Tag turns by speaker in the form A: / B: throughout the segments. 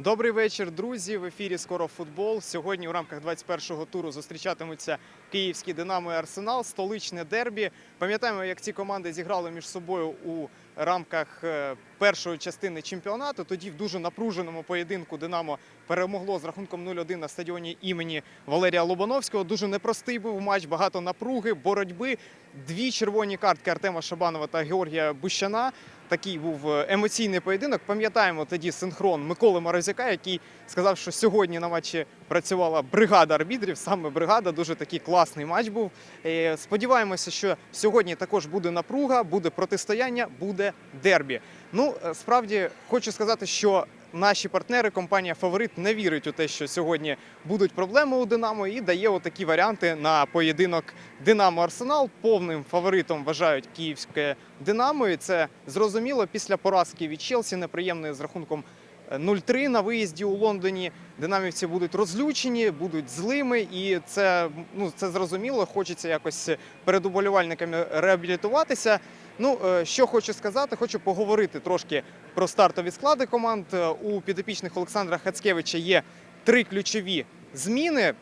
A: Добрий вечір, друзі. В ефірі скоро футбол. Сьогодні у рамках 21-го туру зустрічатимуться київський Динамо і Арсенал, столичне дербі. Пам'ятаємо, як ці команди зіграли між собою у рамках е, першої частини чемпіонату. Тоді в дуже напруженому поєдинку Динамо перемогло з рахунком 0-1 на стадіоні імені Валерія Лобановського. Дуже непростий був матч, багато напруги, боротьби. Дві червоні картки Артема Шабанова та Георгія Бущана. Такий був е, емоційний поєдинок. Пам'ятаємо тоді синхрон Миколи Морозяка, який сказав, що сьогодні на матчі працювала бригада арбітрів. Саме бригада, дуже такий класний матч був. Е, Сподіваємося, що сьогодні також буде напруга, буде протистояння, буде дербі. Ну е, справді хочу сказати, що наші партнери, компанія Фаворит, не вірить у те, що сьогодні будуть проблеми у Динамо, і дає отакі варіанти на поєдинок Динамо Арсенал. Повним фаворитом вважають київське Динамо. І це зрозуміло після поразки від Челсі, неприємної з рахунком 0-3 на виїзді у Лондоні. Динамівці будуть розлючені, будуть злими, і це ну це зрозуміло. Хочеться якось перед уболівальниками реабілітуватися. Ну е, що хочу сказати, хочу поговорити трошки про стартові склади команд. Е, У підопічних Олександра Хацкевича є три ключові зміни.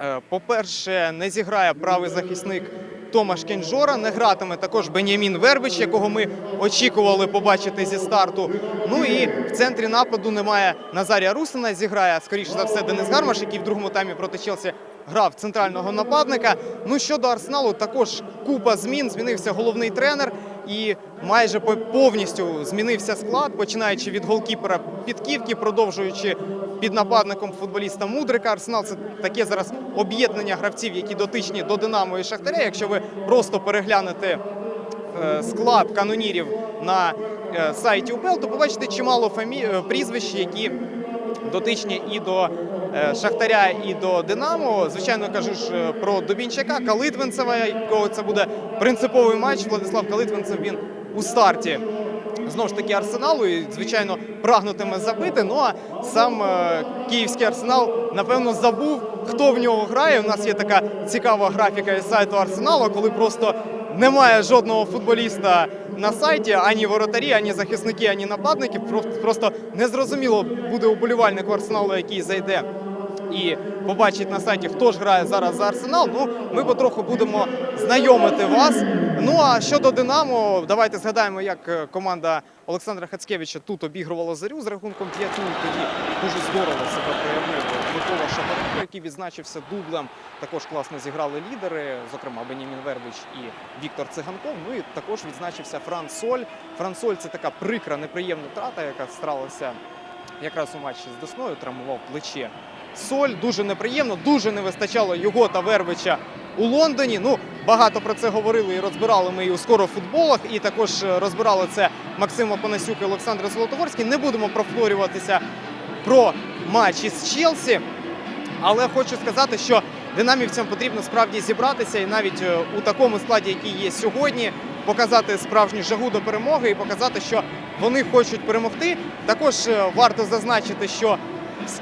A: Е, По-перше, не зіграє правий захисник Томаш Кенжора, не гратиме також Бенямін Вербич, якого ми очікували побачити зі старту. Ну і в центрі нападу немає Назарія Русина. Зіграє скоріше за все Денис Гармаш, який в другому таймі проти Челсі грав центрального нападника. Ну щодо Арсеналу, також купа змін. Змінився головний тренер і майже по- повністю змінився склад, починаючи від голкіпера Підківки, продовжуючи під нападником футболіста Мудрика. Арсенал це таке зараз об'єднання гравців, які дотичні до Динамо і Шахтаря. Якщо ви просто переглянете е, склад канонірів на е, сайті УПЛ, то побачите чимало фамі... е, прізвищ, які дотичні і до е, Шахтаря, і до Динамо. Звичайно, кажу ж е, про Дубінчака, Калитвинцева, якого це буде принциповий матч. Владислав Калитвинцев він у старті. Знову ж таки, арсеналу і звичайно прагнутиме забити. Ну а сам е, київський арсенал напевно забув, хто в нього грає. У нас є така цікава графіка із сайту арсеналу, коли просто немає жодного футболіста на сайті, ані воротарі, ані захисники, ані нападники. Просто незрозуміло буде уболівальнику арсеналу, який зайде і побачить на сайті, хто ж грає зараз за Арсенал. Ну, ми потроху будемо знайомити вас. Ну а щодо Динамо, давайте згадаємо, як е, команда Олександра Хацкевича тут обігрувала зарю з рахунком 5-0. Тоді дуже здорово себе проявив Микола Шабаренко, який відзначився дублем. Також класно зіграли лідери, зокрема Бенімін Вербич і Віктор Циганков. Ну і також відзначився Фран Соль. Фран Соль це така прикра, неприємна втрата, яка сталася якраз у матчі з Десною, травмував плече. Соль дуже неприємно, дуже не вистачало його та Вербича у Лондоні. Ну, багато про це говорили і розбирали ми і у скоро футболах, і також розбирали це Максим Апанасюк і Олександр Золотогорський. Не будемо профлорюватися про матч із Челсі. Але хочу сказати, що динамівцям потрібно справді зібратися і навіть е, у такому складі, який є сьогодні, показати справжню жагу до перемоги і показати, що вони хочуть перемогти. Також е, варто зазначити, що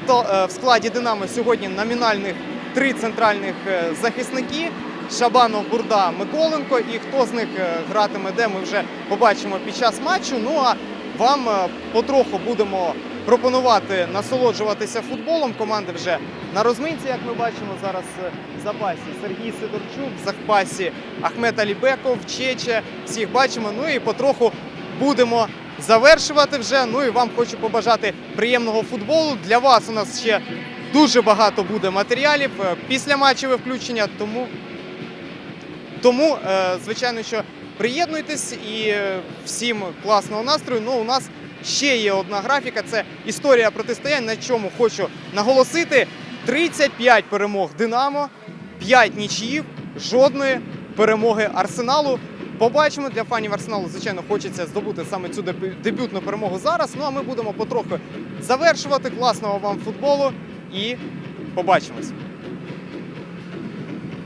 A: е, в складі Динамо сьогодні номінальних три центральних захисники. Шабанов, Бурда, Миколенко. І хто з них гратиме, де ми вже побачимо під час матчу. Ну а вам потроху будемо пропонувати насолоджуватися футболом. Команди вже на розминці, як ми бачимо зараз е, в запасі. Сергій Сидорчук, в запасі Ахмет Алібеков, Чече. Всіх бачимо. Ну і потроху будемо завершувати вже. Ну і вам хочу побажати приємного футболу. Для вас у нас ще дуже багато буде матеріалів е, після матчеве включення. Тому тому, е, звичайно, що приєднуйтесь і всім класного настрою. Ну, у нас ще є одна графіка. Це історія протистоянь, на чому хочу наголосити: 35 перемог Динамо, 5 нічиїв, жодної перемоги Арсеналу. Побачимо для фанів Арсеналу, звичайно, хочеться здобути саме цю дебютну перемогу зараз. Ну а ми будемо потроху завершувати класного вам футболу і побачимось.